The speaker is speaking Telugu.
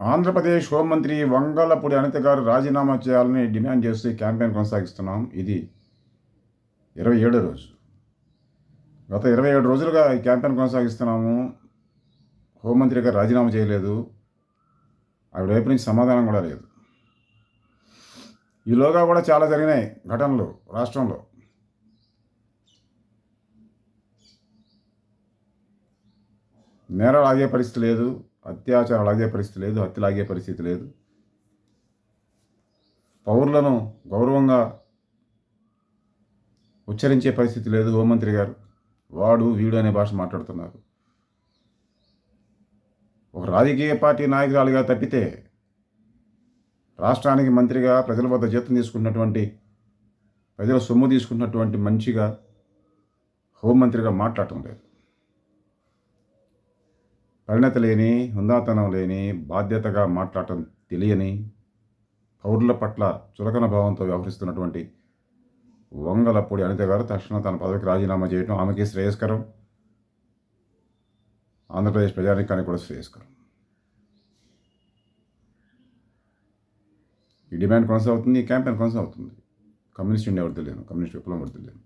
ఆంధ్రప్రదేశ్ హోంమంత్రి వంగలపూడి అనిత గారు రాజీనామా చేయాలని డిమాండ్ చేస్తూ క్యాంపెయిన్ కొనసాగిస్తున్నాం. ఇది ఇరవై ఏడో రోజు. గత ఇరవై ఏడు రోజులుగా ఈ క్యాంపెయిన్ కొనసాగిస్తున్నాము. హోంమంత్రి గారు రాజీనామా చేయలేదు. ఆవిడ వైపు నుంచి సమాధానం కూడా లేదు. ఈలోగా కూడా చాలా జరిగినాయి ఘటనలు రాష్ట్రంలో. నేరాలు ఆగే పరిస్థితి లేదు. అత్యాచారం లాగే పరిస్థితి లేదు హత్య లాగే పరిస్థితి లేదు. పౌరులను గౌరవంగా ఉచ్చరించే పరిస్థితి లేదు హోంమంత్రి గారు. వాడు వీడు అనే భాష మాట్లాడుతున్నారు. ఒక రాజకీయ పార్టీ నాయకురాలుగా తప్పితే రాష్ట్రానికి మంత్రిగా ప్రజల వద్ద జీతం తీసుకున్నటువంటి ప్రజల సొమ్ము తీసుకున్నటువంటి మంచిగా హోంమంత్రిగా మాట్లాడటం లేదు. పరిణత లేని హుందాతనం లేని బాధ్యతగా మాట్లాడటం తెలియని పౌరుల పట్ల చులకన భావంతో వ్యవహరిస్తున్నటువంటి వంగలపూడి అనిత గారు తక్షణం తన పదవికి రాజీనామా చేయడం ఆమెకి శ్రేయస్కరం. ఆంధ్రప్రదేశ్ ప్రజానికానికి కూడా శ్రేయస్కరం. ఈ డిమాండ్ కొనసాగుతుంది ఈ క్యాంపెయిన్ కొనసాగుతుంది. కమ్యూనిస్ట్ ఇండియా వర్దిలేను కమ్యూనిస్ట్ విప్లవం వర్దిలేను